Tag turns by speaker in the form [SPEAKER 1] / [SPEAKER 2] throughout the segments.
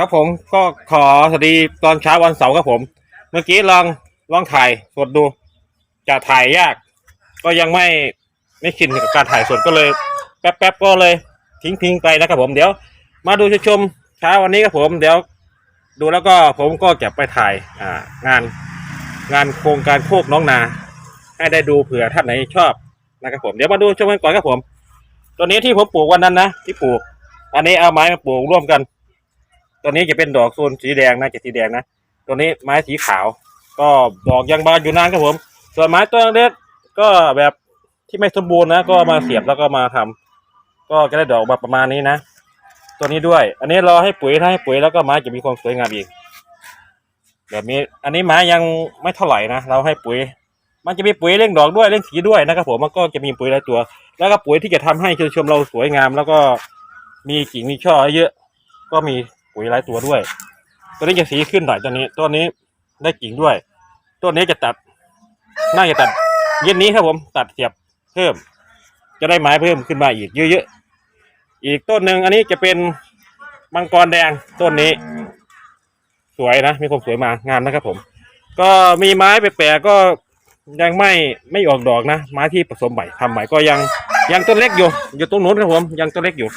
[SPEAKER 1] ครับผมก็ขอสวัสดีตอนเช้าวันเสาร์ครับผม เมื่อกี้ลองลองถ่ายสดดู จะถ่ายยาก ก็ยังไม่ไม่ชินกับการถ่ายสดก็เลย แป๊บๆก็เลยทิ้งทิ้งๆไปนะครับผมเดี๋ยว มาดูชมเช้าวันนี้ครับผมเดี๋ยว ดูแล้วก็ผมก็จะไปถ่ายอ่างานงานโครงการโคกน้องนา ให้ได้ดูเผื่อท่านไหนชอบนะครับผมเดี๋ยวมาดูชมกันก่อนครับผม ตัวนี้ที่ผมปลูกวันนั้นนะที่ปลูก อันนี้เอาไม้มาปลูกร่วมกัน ตัวนี้จะเป็นดอกโซนสีแดงนะจะสีแดงนะ ตัวนี้ไม้สีขาว ก็ดอกยังบานอยู่นานครับผม ส่วนไม้ต้นเล็กก็แบบที่ไม่สมบูรณ์นะ ก็มาเสียบแล้วก็มาทำก็จะได้ดอกมาประมาณนี้นะ ตัวนี้ด้วย อันนี้รอให้ปุ๋ยถ้าให้ปุ๋ยแล้วก็ไม้จะมีความสวยงามอีกแบบนี้ อันนี้ไม้ยังไม่เท่าไหร่นะ เราให้ปุ๋ย มันจะมีปุ๋ยเร่งดอกด้วยเร่งสีด้วยนะครับผม มันก็จะมีปุ๋ยหลายตัว แล้วก็ปุ๋ยที่จะทำให้ชมเราสวยงาม แล้วก็มีกิ่งมีช่อเยอะ ก็มี ปุ๋ยหลายตัวด้วย ตัวนี้จะสีขึ้นหน่อยตัวนี้ตัวนี้ได้กิ่งด้วย ตัวนี้จะตัดน่าจะตัดเย็นนี้ครับผมตัดเสียบเพิ่ม จะได้ไม้เพิ่มขึ้นมาอีกเยอะๆอีกต้นหนึ่งอันนี้จะเป็นมังกรแดงต้นนี้ สวยนะมีความสวยมางามนะครับผม ก็มีไม้แปลกๆก็ยังไม่ไม่ออกดอกนะ ไม้ที่ผสมใหม่ทำใหม่ก็ยังยังต้นเล็กอยู่อยู่ตรงนู้นครับผมยังต้นเล็กอยู่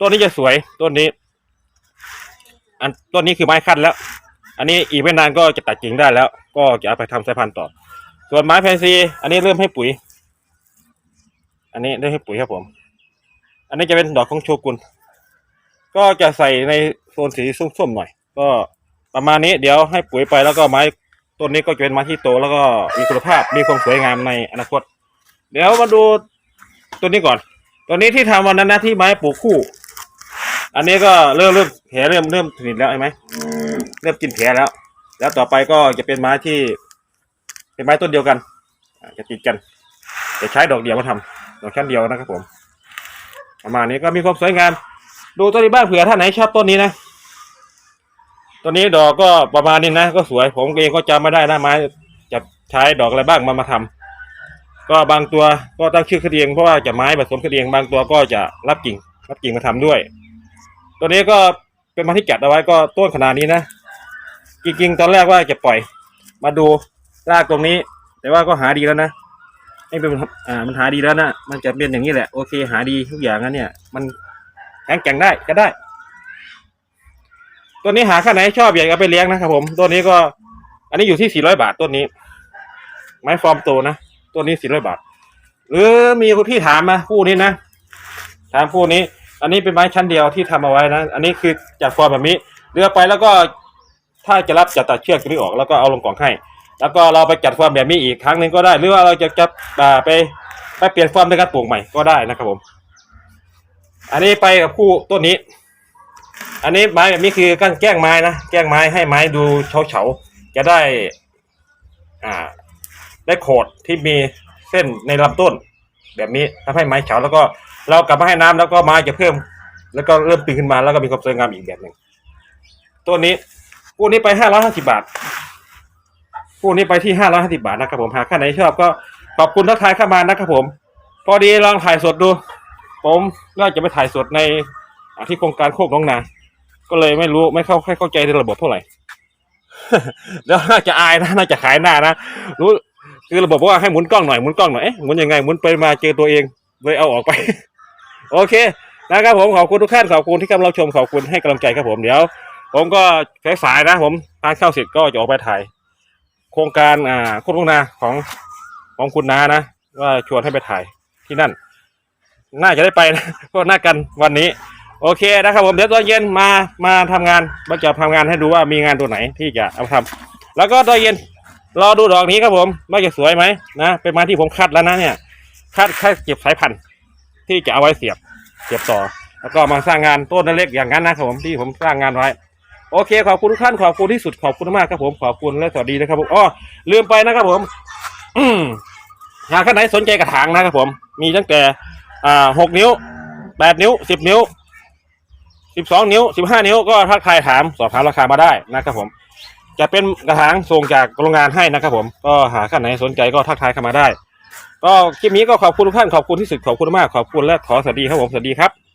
[SPEAKER 1] ต้นนี้จะสวยต้นนี้ อันต้นนี้คือไม้ขั้นแล้ว อันนี้อีกไม่นานก็จะตัดกิ่งได้แล้ว ก็จะเอาไปทำสายพันธุ์ต่อ ส่วนไม้แพนซี อันนี้เริ่มให้ปุ๋ย อันนี้เริ่มให้ปุ๋ยครับผม อันนี้จะเป็นดอกของโชกุนก็จะใส่ในโซนสีส้มๆหน่อย ก็ประมาณนี้เดี๋ยวให้ปุ๋ยไปแล้วก็ไม้ต้นนี้ก็จะเป็นไม้ที่โตแล้วก็มีคุณภาพมีความสวยงามในอนาคต เดี๋ยวมาดูตัวนี้ก่อน ตัวนี้ที่ทำวันนั้นนะที่ไม้ปลูกคู่ อันนี้ก็เริ่มเริ่มแผลเริ่มเริ่มสนิทแล้วใช่ไหมเริ่มกินแผลแล้ว แล้วต่อไปก็จะเป็นไม้ที่ เป็นไม้ต้นเดียวกันอ่าจะติดกันจะใช้ดอกเดียวมาทำดอกชั้นเดียวนะครับผม ประมาณนี้ก็มีความสวยงาม ดูต้นนี้บ้างเผื่อท่านไหนชอบต้นนี้นะต้นนี้ดอกก็ประมาณนี้นะก็สวยผมเองก็จำไม่ได้นะไม้จะใช้ดอกอะไรบ้างมามาทำก็บางตัวก็ตั้งชื่อคดีเองเพราะว่าจะไม้ผสมคดีเองบางตัวก็จะรับกิ่งรับกิ่งมาทำด้วย ตัวนี้ก็เป็นมาที่จัดเอาไว้ก็ต้นขนาดนี้นะจริงๆตอนแรกว่าจะปล่อย มาดูรากตรงนี้ แต่ว่าก็หาดีแล้วนะให้เป็นอ่ามันหาดีแล้วนะมันจะเป็นอย่างนี้แหละโอเค หาดีทุกอย่างนะเนี่ย มันแข็งแกร่งได้ก็ได้ ตัวนี้หาข้าไหนชอบอยากเอาไปเลี้ยงนะครับผมตัวนี้ก็ อันนี้อยู่ที่สี่ร้อยบาทต้นนี้ ไม้ฟอร์มโตนะต้นนี้สี่ร้อยบาท หรือมีคุณพี่ถามมาคู่นี้นะถามคู่นี้ อันนี้เป็นไม้ชั้นเดียวที่ทำเอาไว้นะ อันนี้คือจัดฟอร์มแบบนี้เรือไปแล้วก็ถ้าจะรับจะตัดเชือกตัวนี้ออกแล้วก็เอาลงกล่องให้ แล้วก็เราไปจัดฟอร์มแบบนี้อีกครั้งหนึ่งก็ได้ หรือว่าเราจะจะไปไปเปลี่ยนฟอร์มในการปลูกใหม่ก็ได้นะครับผม อันนี้ไปกับคู่ต้นนี้ อันนี้ไม้แบบนี้คือการแกล้งไม้นะแกล้งไม้ให้ไม้ดูเฉาเฉาจะได้อ่าได้โขดที่มีเส้นในลำต้น แบบนี้ทำให้ไม้เฉาแล้วก็เรากลับมาให้น้ำแล้วก็ไม้จะเพิ่ม แล้วก็เริ่มปีนขึ้นมาแล้วก็มีความสวยงามอีกแบบหนึ่งตัวนี้คู่นี้ไปห้าร้อยห้าสิบาทคู่นี้ไปที่ห้าร้อยห้าสิบาทนะครับผมหากท่านไหนชอบก็ขอบคุณทักทายเข้ามานะครับผม พอดีลองถ่ายสดดู ผมน่าจะไปถ่ายสดในที่โครงการโคกน้องนา ก็เลยไม่รู้ไม่เข้าค่เข้าใจในระบบเท่าไหร่แล้วน่าจะอายนะน่าจะขายหน้านะรู้ คือระบบบอกว่าให้หมุนกล้องหน่อยหมุนกล้องหน่อยเอ๊ะหมุนยังไงหมุนไปมาเจอตัวเองเลยเอาออกไป โอเคนะครับผมขอบคุณทุกท่านขอบคุณที่กำลังชมขอบคุณให้กำลังใจครับผมเดี๋ยว ผมก็สายๆนะ ผมทานข้าวเสร็จก็จะออกไปถ่าย โครงการอ่าโคกน้องนาของของคุณนานะ ว่าชวนให้ไปถ่ายที่นั่น น่าจะได้ไปนะก็น่ากันวันนี้ โอเคนะครับผมเดี๋ยวตอนเย็นมามาทำงานมาจะทำงานให้ดูว่ามีงานตัวไหนที่จะเอามาทำแล้วก็ตอนเย็น รอดูดอกนี้ครับผมว่าจะสวยไหมนะเป็นไม้ที่ผมคัดแล้วนะเนี่ยคัดแคัดเก็บสายพันธุ์ที่จะเอาไว้เสียบเสียบต่อ แล้วก็มาสร้างงานต้นเล็กอย่างนั้นนะครับผมที่ผมสร้างงานไว้โอเคขอบคุณทุกท่านขอบคุณที่สุดขอบคุณมากครับผมขอบคุณและสวัสดีนะครับผมอ้อลืมไปนะครับผม อืมหากท่านไหนสนใจกระถางนะครับผม มีตั้งแต่อ่าหกนิ้วแปดนิ้วสิบนิ้วสิบสองนิ้วสิบห้านิ้วก็ทักทายถามสอบถามราคามาได้นะครับผม จะเป็นกระถางส่งจากโรงงานให้นะครับผมก็หาท่านไหนสนใจก็ทักทายเข้ามาได้ ก็คลิปนี้ก็ขอบคุณทุกท่านขอบคุณที่สุดขอบคุณมากขอบคุณและขอสวัสดีครับผมสวัสดีครับ